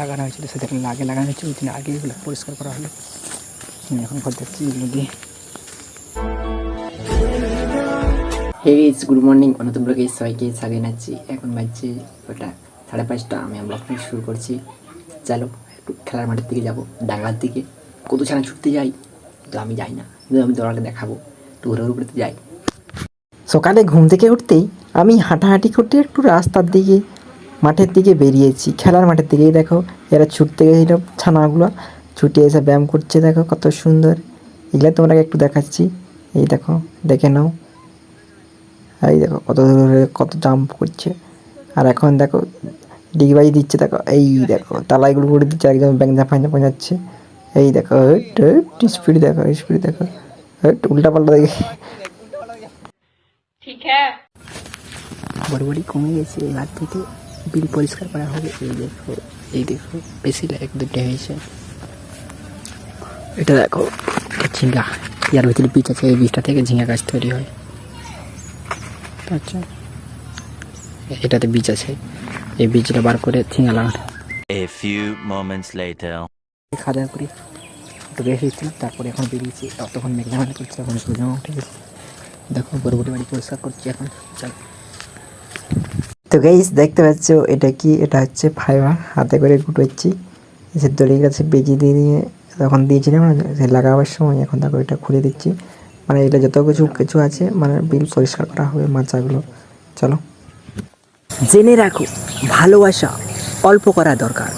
লাগানো হয়েছিল সেদিন আগে লাগানো হয়েছিল ওই দিন আগে এগুলো পরিষ্কার করা হলো। এখন ঘর যাচ্ছি এগুলো দিয়ে। হে গুড মর্নিং নতুন ব্লগে সবাইকে স্বাগত জানাচ্ছি। এখন বাজছে ওটা সাড়ে পাঁচটা। আমি ব্লগটি শুরু করছি। চলো একটু খেলার মাঠের দিকে যাব ডাঙ্গার দিকে। কত ছানা ছুটতে যাই? তো আমি যাই না। কিন্তু আমি তোমাকে দেখাবো। একটু ঘুরে ঘুরে করতে যাই। সকালে ঘুম থেকে উঠতেই আমি হাঁটাহাঁটি করতে একটু রাস্তার দিকে মাঠের দিকে বেরিয়েছি। খেলার মাঠের দিকেই দেখো এরা ছুটতে গেছিল ছানাগুলো ছুটে এসে ব্যায়াম করছে দেখো কত সুন্দর। এগুলো তোমরা একটু দেখাচ্ছি। এই দেখো দেখে নাও। এই দেখো কত দূরে কত জাম্প করছে। আর এখন দেখো ডিগবাজি দিচ্ছে দেখো এই দেখো তালাইগুলো করে দিচ্ছে একদম ব্যাংক ঝাঁপা ঝাঁপা যাচ্ছে। এই দেখো স্পিড দেখো স্পিড দেখো উল্টা পাল্টা দেখে। ঠিক হ্যাঁ। বড় বড়ি কমে গেছে এবার থেকে বিল পরিষ্কার করা হবে। এই দেখো এই দেখো বেশি এক দুটো হয়েছে। এটা দেখো ঝিঙ্গা ইয়ার ভিতরে বীজ আছে এই বীজটা থেকে ঝিঙ্গা গাছ তৈরি হয়। আচ্ছা এটাতে বীজ আছে এই বীজটা বার করে ঝিঙ্গা লাগানো A few moments later. খাওয়া দাওয়া করি একটু রেস্ট দিচ্ছিলাম তারপরে এখন বেরিয়েছি ততক্ষণ মেঘনা মানে করছি এখন সূর্য উঠে গেছে। দেখো বড় বড় বাড়ি পরিষ্কার করছি এখন চল। তো গাইস দেখতে পাচ্ছ, এটা কি? এটা হচ্ছে ফাইবার। হাতে করে গুটোচ্ছি। সে দড়ির কাছে বেজি দিয়ে দিয়ে তখন দিয়েছিলাম লাগাবার সময় এখন তারপর এটা খুলে দিচ্ছি। মানে এটা যত কিছু কিছু আছে মানে বিল পরিষ্কার করা হবে মাচাগুলো। চলো। জেনে রাখো, ভালোবাসা অল্প করা দরকার।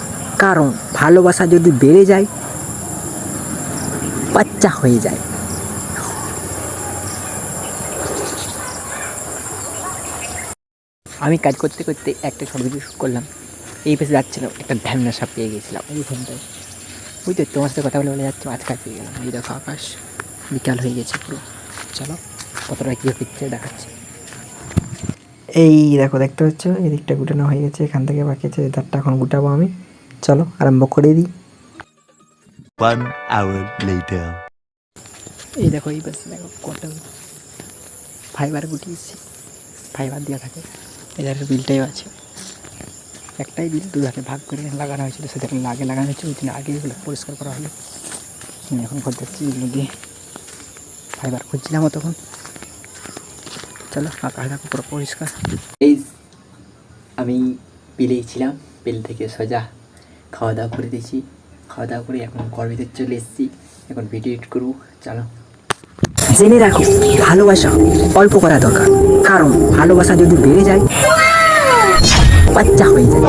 কারণ ভালোবাসা যদি বেড়ে যায়, বাচ্চা হয়ে যায়। আমি কাজ করতে করতে একটা শর্ট ভিডিও শ্যুট করলাম। এই পেশে যাচ্ছিলাম একটা ধ্যামনা সাপ পেয়ে গেছিলাম। ওই ফোনটায় ওই তো তোমার সাথে কথা বলে বলে যাচ্ছে আজকাল পেয়ে গেলাম। এই দেখো আকাশ বিকাল হয়ে গেছে পুরো। চলো কতটা কী হচ্ছে দেখাচ্ছে। এই দেখো দেখতে পাচ্ছ? এই দিকটা গুটানো হয়ে গেছে এখান থেকে বাকি আছে এই ধারটা এখন গুটাবো আমি। চলো আরম্ভ করে দিই। One hour later. এই দেখো এই পাশে দেখো কত ফাইবার গুটিয়েছি। ফাইবার দেওয়া থাকে। এদের বিলটাইও আছে। একটাই বিল দুধারে ভাগ করে লাগানো হয়েছিল, সেদিন আগে লাগানো হয়েছিল, ওই দিন আগে এগুলো পরিষ্কার করা হলো। এখন ঘর যাচ্ছি এগুলো দিয়ে ফাইবার খুঁজছিলাম তখন চলো, আকাশ দেখো পুরো পরিষ্কার। এই আমি বিলেই ছিলাম, বিল থেকে সোজা খাওয়া দাওয়া করে দিয়েছি। খাওয়া দাওয়া করে এখন ঘর ভিতরে চলে এসেছি। এখন ভিডিও এডিট করব, চলো। জেনে রাখো, ভালোবাসা অল্প করা দরকার। কারণ ভালোবাসা যদি বেড়ে যায়, বাচ্চা হয়ে যায়।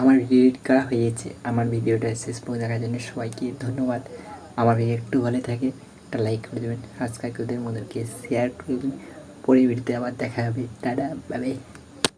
আমার এডিট করা হয়েছে। আমার ভিডিওটা শেষ পর্যন্ত দেখার জন্য সবাইকে ধন্যবাদ। আমার ভিডিও একটু ভালো থাকে, একটা লাইক করে দেবেন সাবস্ক্রাইব করে দেবেন ওদেরকে শেয়ার করে দেবেন। পরে ভিডিওতে আবার দেখা হবে। Tata bye